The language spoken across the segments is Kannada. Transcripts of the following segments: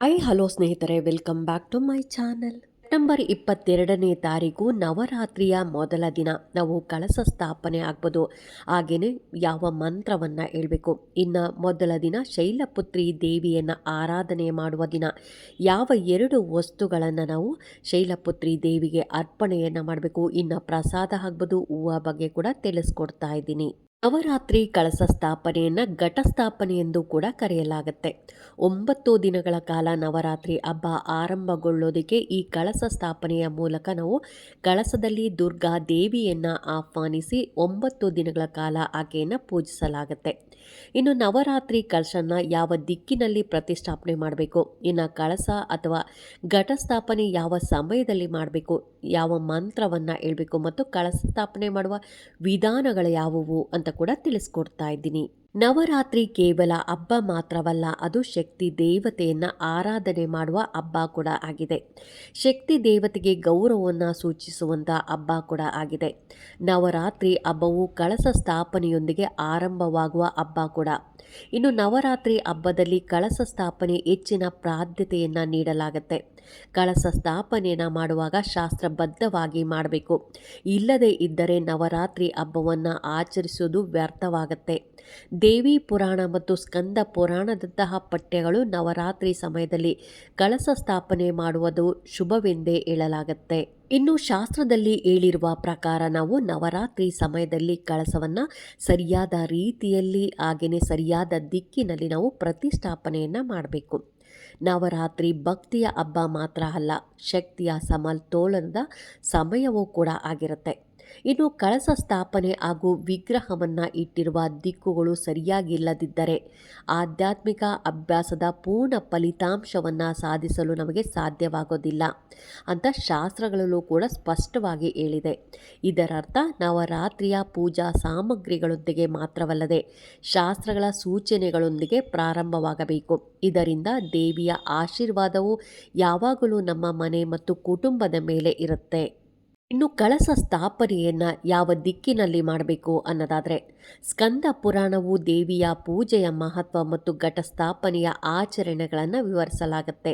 ಐ, ಹಲೋ ಸ್ನೇಹಿತರೆ, welcome back to my channel. September ಇಪ್ಪತ್ತೆರಡನೇ ತಾರೀಕು ನವರಾತ್ರಿಯ ಮೊದಲ ದಿನ. ನಾವು ಕಳಸ ಸ್ಥಾಪನೆ ಆಗ್ಬೋದು. ಹಾಗೆಯೇ ಯಾವ ಮಂತ್ರವನ್ನು ಹೇಳಬೇಕು. ಇನ್ನು ಮೊದಲ ದಿನ ಶೈಲಪುತ್ರಿ ದೇವಿಯನ್ನು ಆರಾಧನೆ ಮಾಡುವ ದಿನ. ಯಾವ ಎರಡು ವಸ್ತುಗಳನ್ನು ನಾವು ಶೈಲಪುತ್ರಿ ದೇವಿಗೆ ಅರ್ಪಣೆಯನ್ನು ಮಾಡಬೇಕು. ಇನ್ನು ಪ್ರಸಾದ ಆಗ್ಬೋದು. ಹೂವು ಬಗ್ಗೆ ಕೂಡ ತಿಳಿಸ್ಕೊಡ್ತಾ ಇದ್ದೀನಿ. ನವರಾತ್ರಿ ಕಳಸ ಸ್ಥಾಪನೆಯನ್ನು ಘಟಸ್ಥಾಪನೆ ಎಂದು ಕೂಡ ಕರೆಯಲಾಗುತ್ತೆ. ಒಂಬತ್ತು ದಿನಗಳ ಕಾಲ ನವರಾತ್ರಿ ಹಬ್ಬ ಆರಂಭಗೊಳ್ಳೋದಕ್ಕೆ ಈ ಕಳಸ ಸ್ಥಾಪನೆಯ ಮೂಲಕ ನಾವು ಕಳಸದಲ್ಲಿ ದುರ್ಗಾ ದೇವಿಯನ್ನು ಆಹ್ವಾನಿಸಿ ಒಂಬತ್ತು ದಿನಗಳ ಕಾಲ ಆಕೆಯನ್ನು ಪೂಜಿಸಲಾಗುತ್ತೆ. ಇನ್ನು ನವರಾತ್ರಿ ಕಳಶನ ಯಾವ ದಿಕ್ಕಿನಲ್ಲಿ ಪ್ರತಿಷ್ಠಾಪನೆ ಮಾಡಬೇಕು? ಇನ್ನು ಕಳಸ ಅಥವಾ ಘಟಸ್ಥಾಪನೆ ಯಾವ ಸಮಯದಲ್ಲಿ ಮಾಡಬೇಕು? ಯಾವ ಮಂತ್ರವನ್ನು ಹೇಳಬೇಕು ಮತ್ತು ಕಳಸ ಸ್ಥಾಪನೆ ಮಾಡುವ ವಿಧಾನಗಳು ಯಾವುವು ಅಂತ ಕೂಡ ತಿಳಿಸ್ಕೊಡ್ತಾ ಇದ್ದೀನಿ. ನವರಾತ್ರಿ ಕೇವಲ ಹಬ್ಬ ಮಾತ್ರವಲ್ಲ, ಅದು ಶಕ್ತಿ ದೇವತೆಯನ್ನು ಆರಾಧನೆ ಮಾಡುವ ಹಬ್ಬ ಕೂಡ ಆಗಿದೆ. ಶಕ್ತಿ ದೇವತೆಗೆ ಗೌರವವನ್ನು ಸೂಚಿಸುವಂಥ ಹಬ್ಬ ಕೂಡ ಆಗಿದೆ. ನವರಾತ್ರಿ ಹಬ್ಬವು ಕಳಸ ಸ್ಥಾಪನೆಯೊಂದಿಗೆ ಆರಂಭವಾಗುವ ಹಬ್ಬ ಕೂಡ. ಇನ್ನು ನವರಾತ್ರಿ ಹಬ್ಬದಲ್ಲಿ ಕಳಸ ಸ್ಥಾಪನೆ ಹೆಚ್ಚಿನ ಪ್ರಾಧ್ಯತೆಯನ್ನು ನೀಡಲಾಗುತ್ತೆ. ಕಳಸ ಸ್ಥಾಪನೆಯನ್ನು ಮಾಡುವಾಗ ಶಾಸ್ತ್ರಬದ್ಧವಾಗಿ ಮಾಡಬೇಕು. ಇಲ್ಲದೇ ಇದ್ದರೆ ನವರಾತ್ರಿ ಹಬ್ಬವನ್ನು ಆಚರಿಸುವುದು ವ್ಯರ್ಥವಾಗುತ್ತೆ. ದೇವಿ ಪುರಾಣ ಮತ್ತು ಸ್ಕಂದ ಪುರಾಣದಂತಹ ಪಠ್ಯಗಳು ನವರಾತ್ರಿ ಸಮಯದಲ್ಲಿ ಕಳಸ ಸ್ಥಾಪನೆ ಮಾಡುವುದು ಶುಭವೆಂದೇ ಹೇಳಲಾಗುತ್ತೆ. ಇನ್ನು ಶಾಸ್ತ್ರದಲ್ಲಿ ಹೇಳಿರುವ ಪ್ರಕಾರ ನಾವು ನವರಾತ್ರಿ ಸಮಯದಲ್ಲಿ ಕಳಸವನ್ನು ಸರಿಯಾದ ರೀತಿಯಲ್ಲಿ ಹಾಗೆಯೇ ಸರಿಯಾದ ದಿಕ್ಕಿನಲ್ಲಿ ನಾವು ಪ್ರತಿಷ್ಠಾಪನೆಯನ್ನು ಮಾಡಬೇಕು. ನವರಾತ್ರಿ ಭಕ್ತಿಯ ಹಬ್ಬ ಮಾತ್ರ ಅಲ್ಲ, ಶಕ್ತಿಯ ಸಮತೋಲನದ ಸಮಯವೂ ಕೂಡ ಆಗಿರುತ್ತೆ. ಇನ್ನು ಕಳಸ ಸ್ಥಾಪನೆ ಹಾಗೂ ವಿಗ್ರಹವನ್ನು ಇಟ್ಟಿರುವ ದಿಕ್ಕುಗಳು ಸರಿಯಾಗಿಲ್ಲದಿದ್ದರೆ ಆಧ್ಯಾತ್ಮಿಕ ಅಭ್ಯಾಸದ ಪೂರ್ಣ ಫಲಿತಾಂಶವನ್ನು ಸಾಧಿಸಲು ನಮಗೆ ಸಾಧ್ಯವಾಗೋದಿಲ್ಲ ಅಂತ ಶಾಸ್ತ್ರಗಳಲ್ಲೂ ಕೂಡ ಸ್ಪಷ್ಟವಾಗಿ ಹೇಳಿದೆ. ಇದರರ್ಥ ನವರಾತ್ರಿಯ ಪೂಜಾ ಸಾಮಗ್ರಿಗಳೊಂದಿಗೆ ಮಾತ್ರವಲ್ಲದೆ ಶಾಸ್ತ್ರಗಳ ಸೂಚನೆಗಳೊಂದಿಗೆ ಪ್ರಾರಂಭವಾಗಬೇಕು. ಇದರಿಂದ ದೇವಿಯ ಆಶೀರ್ವಾದವು ಯಾವಾಗಲೂ ನಮ್ಮ ಮನೆ ಮತ್ತು ಕುಟುಂಬದ ಮೇಲೆ ಇರುತ್ತೆ. ಇನ್ನು ಕಳಸ ಸ್ಥಾಪನೆಯನ್ನು ಯಾವ ದಿಕ್ಕಿನಲ್ಲಿ ಮಾಡಬೇಕು ಅನ್ನೋದಾದರೆ, ಸ್ಕಂದ ಪುರಾಣವು ದೇವಿಯ ಪೂಜೆಯ ಮಹತ್ವ ಮತ್ತು ಘಟ ಸ್ಥಾಪನೆಯ ಆಚರಣೆಗಳನ್ನು ವಿವರಿಸಲಾಗುತ್ತೆ.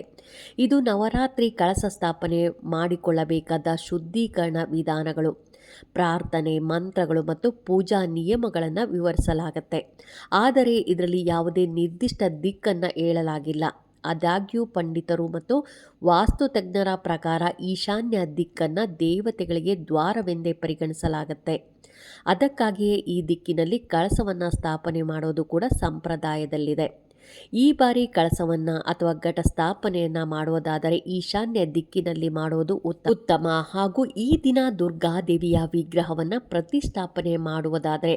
ಇದು ನವರಾತ್ರಿ ಕಳಸ ಸ್ಥಾಪನೆ ಮಾಡಿಕೊಳ್ಳಬೇಕಾದ ಶುದ್ಧೀಕರಣ ವಿಧಾನಗಳು, ಪ್ರಾರ್ಥನೆ, ಮಂತ್ರಗಳು ಮತ್ತು ಪೂಜಾ ನಿಯಮಗಳನ್ನು ವಿವರಿಸಲಾಗುತ್ತೆ. ಆದರೆ, ಇದರಲ್ಲಿ ಯಾವುದೇ ನಿರ್ದಿಷ್ಟ ದಿಕ್ಕನ್ನು ಹೇಳಲಾಗಿಲ್ಲ. ಆದಾಗ್ಯೂ ಪಂಡಿತರು ಮತ್ತು ವಾಸ್ತುತಜ್ಞರ ಪ್ರಕಾರ ಈಶಾನ್ಯ ದಿಕ್ಕನ್ನು ದೇವತೆಗಳಿಗೆ ದ್ವಾರವೆಂದೇ ಪರಿಗಣಿಸಲಾಗುತ್ತೆ. ಅದಕ್ಕಾಗಿಯೇ ಈ ದಿಕ್ಕಿನಲ್ಲಿ ಕಳಸವನ್ನು ಸ್ಥಾಪನೆ ಮಾಡೋದು ಕೂಡ ಸಂಪ್ರದಾಯದಲ್ಲಿದೆ. ಈ ಬಾರಿ ಕಳಸವನ್ನು ಅಥವಾ ಘಟ ಸ್ಥಾಪನೆಯನ್ನ ಮಾಡುವುದಾದರೆ ಈಶಾನ್ಯ ದಿಕ್ಕಿನಲ್ಲಿ ಮಾಡುವುದು ಉತ್ತಮ. ಹಾಗೂ ಈ ದಿನ ದುರ್ಗಾದೇವಿಯ ವಿಗ್ರಹವನ್ನು ಪ್ರತಿಷ್ಠಾಪನೆ ಮಾಡುವುದಾದರೆ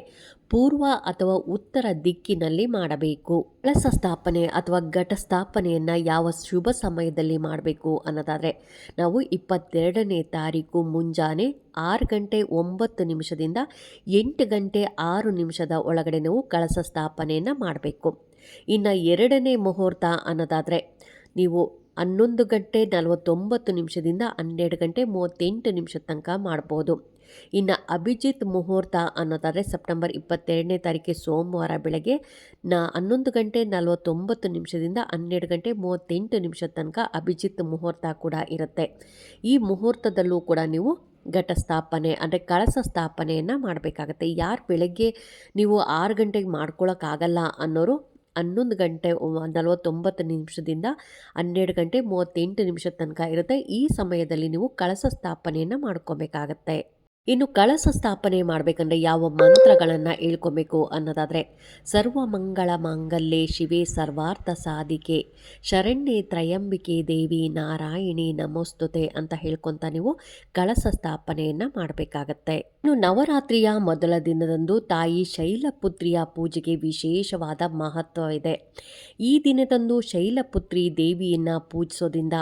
ಪೂರ್ವ ಅಥವಾ ಉತ್ತರ ದಿಕ್ಕಿನಲ್ಲಿ ಮಾಡಬೇಕು. ಕಳಸ ಸ್ಥಾಪನೆ ಅಥವಾ ಘಟ ಸ್ಥಾಪನೆಯನ್ನ ಯಾವ ಶುಭ ಸಮಯದಲ್ಲಿ ಮಾಡಬೇಕು ಅನ್ನೋದಾದರೆ ನಾವು ಇಪ್ಪತ್ತೆರಡನೇ ತಾರೀಕು ಮುಂಜಾನೆ ಆರು ಗಂಟೆ ಒಂಬತ್ತು ನಿಮಿಷದಿಂದ ಎಂಟು ಗಂಟೆ ಆರು ನಿಮಿಷದ ಒಳಗಡೆ ನಾವು ಕಳಸ ಸ್ಥಾಪನೆಯನ್ನು ಮಾಡಬೇಕು. ಇನ್ನು ಎರಡನೇ ಮುಹೂರ್ತ ಅನ್ನೋದಾದರೆ ನೀವು ಹನ್ನೊಂದು ಗಂಟೆ ನಲವತ್ತೊಂಬತ್ತು ನಿಮಿಷದಿಂದ ಹನ್ನೆರಡು ಗಂಟೆ ಮೂವತ್ತೆಂಟು ನಿಮಿಷದ ತನಕ ಮಾಡ್ಬೋದು. ಇನ್ನು ಅಭಿಜಿತ್ ಮುಹೂರ್ತ ಅನ್ನೋದಾದರೆ ಸೆಪ್ಟೆಂಬರ್ ಇಪ್ಪತ್ತೆರಡನೇ ತಾರೀಕು ಸೋಮವಾರ ಬೆಳಗ್ಗೆ ನ ಹನ್ನೊಂದು ಗಂಟೆ ನಲವತ್ತೊಂಬತ್ತು ನಿಮಿಷದಿಂದ ಹನ್ನೆರಡು ಗಂಟೆ ಮೂವತ್ತೆಂಟು ನಿಮಿಷದ ತನಕ ಅಭಿಜಿತ್ ಮುಹೂರ್ತ ಕೂಡ ಇರುತ್ತೆ. ಈ ಮುಹೂರ್ತದಲ್ಲೂ ಕೂಡ ನೀವು ಘಟ ಸ್ಥಾಪನೆ ಅಂದರೆ ಕಳಸ ಸ್ಥಾಪನೆಯನ್ನು ಮಾಡಬೇಕಾಗತ್ತೆ. ಯಾರು ಬೆಳಗ್ಗೆ ನೀವು ಆರು ಗಂಟೆಗೆ ಮಾಡ್ಕೊಳ್ಳೋಕ್ಕಾಗಲ್ಲ ಅನ್ನೋರು ಹನ್ನೊಂದು ಗಂಟೆ ನಲವತ್ತೊಂಬತ್ತು ನಿಮಿಷದಿಂದ ಹನ್ನೆರಡು ಗಂಟೆ ಮೂವತ್ತೆಂಟು ನಿಮಿಷದ ತನಕ ಇರುತ್ತೆ. ಈ ಸಮಯದಲ್ಲಿ ನೀವು ಕಳಸ ಸ್ಥಾಪನೆಯನ್ನು ಮಾಡ್ಕೋಬೇಕಾಗತ್ತೆ. ಇನ್ನು ಕಳಸ ಸ್ಥಾಪನೆ ಮಾಡಬೇಕಂದ್ರೆ ಯಾವ ಮಂತ್ರಗಳನ್ನು ಹೇಳ್ಕೊಬೇಕು ಅನ್ನೋದಾದರೆ ಸರ್ವಮಂಗಳ ಮಾಂಗಲ್ಯೆ ಶಿವೆ ಸರ್ವಾರ್ಥ ಸಾಧಿಕೆ, ಶರಣ್ಯ ತ್ರಯಂಬಿಕೆ ದೇವಿ ನಾರಾಯಣಿ ನಮೋಸ್ತುತೆ ಅಂತ ಹೇಳ್ಕೊತ ನೀವು ಕಳಸ ಸ್ಥಾಪನೆಯನ್ನು ಮಾಡಬೇಕಾಗತ್ತೆ. ಇನ್ನು ನವರಾತ್ರಿಯ ಮೊದಲ ದಿನದಂದು ತಾಯಿ ಶೈಲಪುತ್ರಿಯ ಪೂಜೆಗೆ ವಿಶೇಷವಾದ ಮಹತ್ವ ಇದೆ. ಈ ದಿನದಂದು ಶೈಲಪುತ್ರಿ ದೇವಿಯನ್ನು ಪೂಜಿಸೋದ್ರಿಂದ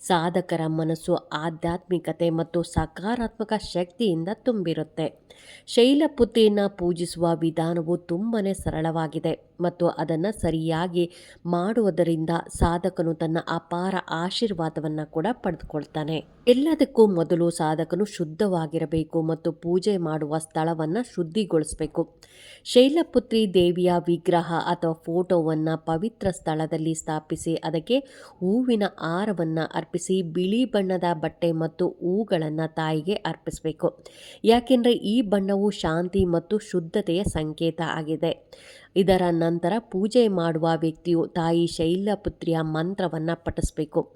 ಸಾಧಕರ ಮನಸ್ಸು ಆಧ್ಯಾತ್ಮಿಕತೆ ಮತ್ತು ಸಕಾರಾತ್ಮಕ ಶಕ್ತಿಯಿಂದ ತುಂಬಿರುತ್ತೆ. ಶೈಲಪುತ್ರಿಯನ್ನು ಪೂಜಿಸುವ ವಿಧಾನವು ತುಂಬನೇ ಸರಳವಾಗಿದೆ. ಮತ್ತು ಅದನ್ನು ಸರಿಯಾಗಿ ಮಾಡುವುದರಿಂದ ಸಾಧಕನು ತನ್ನ ಅಪಾರ ಆಶೀರ್ವಾದವನ್ನು ಕೂಡ ಪಡೆದುಕೊಳ್ತಾನೆ. ಎಲ್ಲದಕ್ಕೂ ಮೊದಲು ಸಾಧಕನು ಶುದ್ಧವಾಗಿರಬೇಕು ಮತ್ತು ಪೂಜೆ ಮಾಡುವ ಸ್ಥಳವನ್ನು ಶುದ್ಧಿಗೊಳಿಸಬೇಕು. ಶೈಲಪುತ್ರಿ ದೇವಿಯ ವಿಗ್ರಹ ಅಥವಾ ಫೋಟೋವನ್ನು ಪವಿತ್ರ ಸ್ಥಳದಲ್ಲಿ ಸ್ಥಾಪಿಸಿ ಅದಕ್ಕೆ ಹೂವಿನ ಹಾರವನ್ನು ಅರ್ಪಿಸಿ ಬಿಳಿ ಬಣ್ಣದ ಬಟ್ಟೆ ಮತ್ತು ಹೂಗಳನ್ನು ತಾಯಿಗೆ ಅರ್ಪಿಸಬೇಕು. ಯಾಕೆಂದರೆ ಈ ಬಣ್ಣವು ಶಾಂತಿ ಮತ್ತು ಶುದ್ಧತೆಯ ಸಂಕೇತ ಆಗಿದೆ. ಇದರ ನಂತರ ಪೂಜೆ ಮಾಡುವ ವ್ಯಕ್ತಿಯು ತಾಯಿ ಶೈಲಪುತ್ರಿಯ ಮಂತ್ರವನ್ನು ಪಠಿಸಬೇಕು.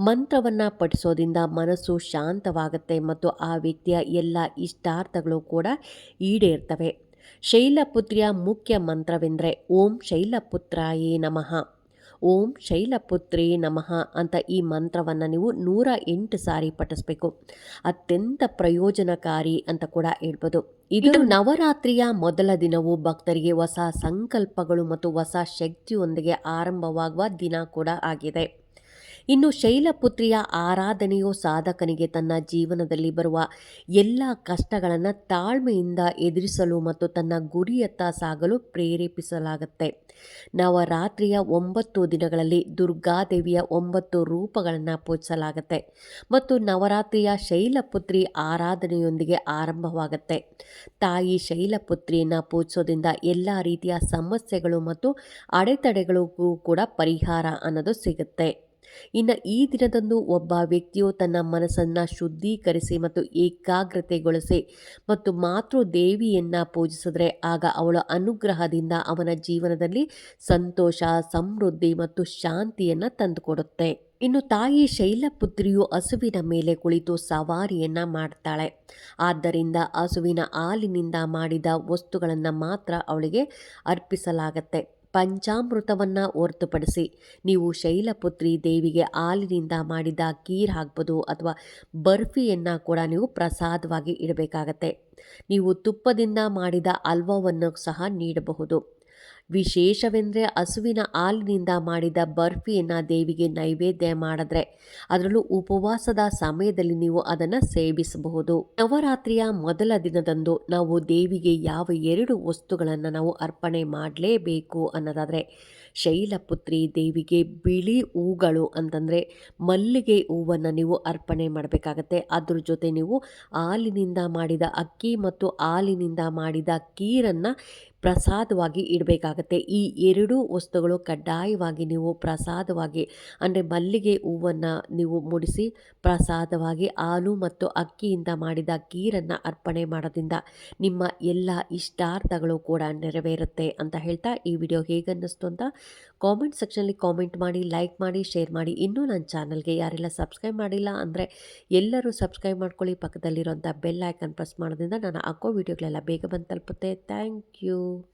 ಮಂತ್ರವನ್ನು ಪಠಿಸೋದ್ರಿಂದ ಮನಸ್ಸು ಶಾಂತವಾಗುತ್ತೆ ಮತ್ತು ಆ ವ್ಯಕ್ತಿಯ ಎಲ್ಲ ಇಷ್ಟಾರ್ಥಗಳು ಕೂಡ ಈಡೇರ್ತವೆ. ಶೈಲಪುತ್ರಿಯ ಮುಖ್ಯ ಮಂತ್ರವೆಂದರೆ ಓಂ ಶೈಲಪುತ್ರಾಯೇ ನಮಃ. ಓಂ ಶೈಲಪುತ್ರಿ ನಮಃ ಅಂತ ಈ ಮಂತ್ರವನ್ನು ನೀವು ನೂರ ಎಂಟು ಸಾರಿ ಪಠಿಸ್ಬೇಕು. ಅತ್ಯಂತ ಪ್ರಯೋಜನಕಾರಿ ಅಂತ ಕೂಡ ಹೇಳ್ಬೋದು. ಇದು ನವರಾತ್ರಿಯ ಮೊದಲ ದಿನವು ಭಕ್ತರಿಗೆ ಹೊಸ ಸಂಕಲ್ಪಗಳು ಮತ್ತು ಹೊಸ ಶಕ್ತಿಯೊಂದಿಗೆ ಆರಂಭವಾಗುವ ದಿನ ಕೂಡ ಆಗಿದೆ. ಇನ್ನು ಶೈಲಪುತ್ರಿಯ ಆರಾಧನೆಯು ಸಾಧಕನಿಗೆ ತನ್ನ ಜೀವನದಲ್ಲಿ ಬರುವ ಎಲ್ಲ ಕಷ್ಟಗಳನ್ನು ತಾಳ್ಮೆಯಿಂದ ಎದುರಿಸಲು ಮತ್ತು ತನ್ನ ಗುರಿಯತ್ತ ಸಾಗಲು ಪ್ರೇರೇಪಿಸಲಾಗುತ್ತೆ. ನವರಾತ್ರಿಯ ಒಂಬತ್ತು ದಿನಗಳಲ್ಲಿ ದುರ್ಗಾದೇವಿಯ ಒಂಬತ್ತು ರೂಪಗಳನ್ನು ಪೂಜಿಸಲಾಗುತ್ತೆ ಮತ್ತು ನವರಾತ್ರಿಯ ಶೈಲಪುತ್ರಿ ಆರಾಧನೆಯೊಂದಿಗೆ ಆರಂಭವಾಗುತ್ತೆ. ತಾಯಿ ಶೈಲಪುತ್ರಿಯನ್ನು ಪೂಜಿಸೋದ್ರಿಂದ ಎಲ್ಲ ರೀತಿಯ ಸಮಸ್ಯೆಗಳು ಮತ್ತು ಅಡೆತಡೆಗಳಿಗೂ ಕೂಡ ಪರಿಹಾರ ಅನ್ನೋದು ಸಿಗುತ್ತೆ. ಇನ್ನು ಈ ದಿನದಂದು ಒಬ್ಬ ವ್ಯಕ್ತಿಯು ತನ್ನ ಮನಸ್ಸನ್ನು ಶುದ್ಧೀಕರಿಸಿ ಮತ್ತು ಏಕಾಗ್ರತೆಗೊಳಿಸಿ ಮತ್ತು ಮಾತೃ ದೇವಿಯನ್ನು ಪೂಜಿಸಿದ್ರೆ ಆಗ ಅವಳ ಅನುಗ್ರಹದಿಂದ ಅವನ ಜೀವನದಲ್ಲಿ ಸಂತೋಷ, ಸಮೃದ್ಧಿ ಮತ್ತು ಶಾಂತಿಯನ್ನು ತಂದುಕೊಡುತ್ತೆ. ಇನ್ನು ತಾಯಿ ಶೈಲಪುತ್ರಿಯು ಹಸುವಿನ ಮೇಲೆ ಕುಳಿತು ಸವಾರಿಯನ್ನ ಮಾಡ್ತಾಳೆ. ಆದ್ದರಿಂದ ಹಸುವಿನ ಹಾಲಿನಿಂದ ಮಾಡಿದ ವಸ್ತುಗಳನ್ನು ಮಾತ್ರ ಅವಳಿಗೆ ಅರ್ಪಿಸಲಾಗತ್ತೆ. ಪಂಚಾಮೃತವನ್ನು ಹೊರತುಪಡಿಸಿ. ನೀವು ಶೈಲಪುತ್ರಿ ದೇವಿಗೆ ಹಾಲಿನಿಂದ ಮಾಡಿದ ಕೀರ್ ಹಾಕ್ಬೋದು ಅಥವಾ ಬರ್ಫಿಯನ್ನು ಕೂಡ ನೀವು ಪ್ರಸಾದವಾಗಿ ಇಡಬೇಕಾಗತ್ತೆ. ನೀವು ತುಪ್ಪದಿಂದ ಮಾಡಿದ ಹಲ್ವವನ್ನು ಸಹ ನೀಡಬಹುದು. ವಿಶೇಷವೆಂದರೆ ಹಸುವಿನ ಹಾಲಿನಿಂದ ಮಾಡಿದ ಬರ್ಫಿಯನ್ನು ದೇವಿಗೆ ನೈವೇದ್ಯ ಮಾಡಿದ್ರೆ ಅದರಲ್ಲೂ ಉಪವಾಸದ ಸಮಯದಲ್ಲಿ ನೀವು ಅದನ್ನು ಸೇವಿಸಬಹುದು. ನವರಾತ್ರಿಯ ಮೊದಲ ದಿನದಂದು ನಾವು ದೇವಿಗೆ ಯಾವ ಎರಡು ವಸ್ತುಗಳನ್ನು ನಾವು ಅರ್ಪಣೆ ಮಾಡಲೇಬೇಕು ಅನ್ನೋದಾದರೆ ಶೈಲಪುತ್ರಿ ದೇವಿಗೆ ಬಿಳಿ ಹೂಗಳು ಅಂತಂದರೆ ಮಲ್ಲಿಗೆ ಹೂವನ್ನು ನೀವು ಅರ್ಪಣೆ ಮಾಡಬೇಕಾಗತ್ತೆ. ಅದ್ರ ಜೊತೆ ನೀವು ಹಾಲಿನಿಂದ ಮಾಡಿದ ಅಕ್ಕಿ ಮತ್ತು ಹಾಲಿನಿಂದ ಮಾಡಿದ ಕೀರನ್ನು ಪ್ರಸಾದವಾಗಿ ಇಡಬೇಕಾಗತ್ತೆ. ಈ ಎರಡೂ ವಸ್ತುಗಳು ಕಡ್ಡಾಯವಾಗಿ ನೀವು ಪ್ರಸಾದವಾಗಿ, ಅಂದರೆ ಮಲ್ಲಿಗೆ ಹೂವನ್ನು ನೀವು ಮುಡಿಸಿ ಪ್ರಸಾದವಾಗಿ ಹಾಲು ಮತ್ತು ಅಕ್ಕಿಯಿಂದ ಮಾಡಿದ ಕೀರನ್ನು ಅರ್ಪಣೆ ಮಾಡೋದ್ರಿಂದ ನಿಮ್ಮ ಎಲ್ಲ ಇಷ್ಟಾರ್ಥಗಳು ಕೂಡ ನೆರವೇರುತ್ತೆ ಅಂತ ಹೇಳ್ತಾ ಈ ವಿಡಿಯೋ ಹೇಗನ್ನಿಸ್ತು ಅಂತ ಕಾಮೆಂಟ್ ಸೆಕ್ಷನಲ್ಲಿ ಕಾಮೆಂಟ್ ಮಾಡಿ ಲೈಕ್ ಮಾಡಿ ಶೇರ್ ಮಾಡಿ. ಇನ್ನೂ ನನ್ನ ಚಾನಲ್ಗೆ ಯಾರೆಲ್ಲ ಸಬ್ಸ್ಕ್ರೈಬ್ ಮಾಡಿಲ್ಲ ಅಂದರೆ ಎಲ್ಲರೂ ಸಬ್ಸ್ಕ್ರೈಬ್ ಮಾಡ್ಕೊಳ್ಳಿ. ಪಕ್ಕದಲ್ಲಿರೋಂಥ ಬೆಲ್ ಐಕನ್ ಪ್ರೆಸ್ ಮಾಡೋದ್ರಿಂದ ನಾನು ಹಾಕೋ ವೀಡಿಯೋಗಳೆಲ್ಲ ಬೇಗ ಬಂದು ತಲುಪುತ್ತೆ. Thank you you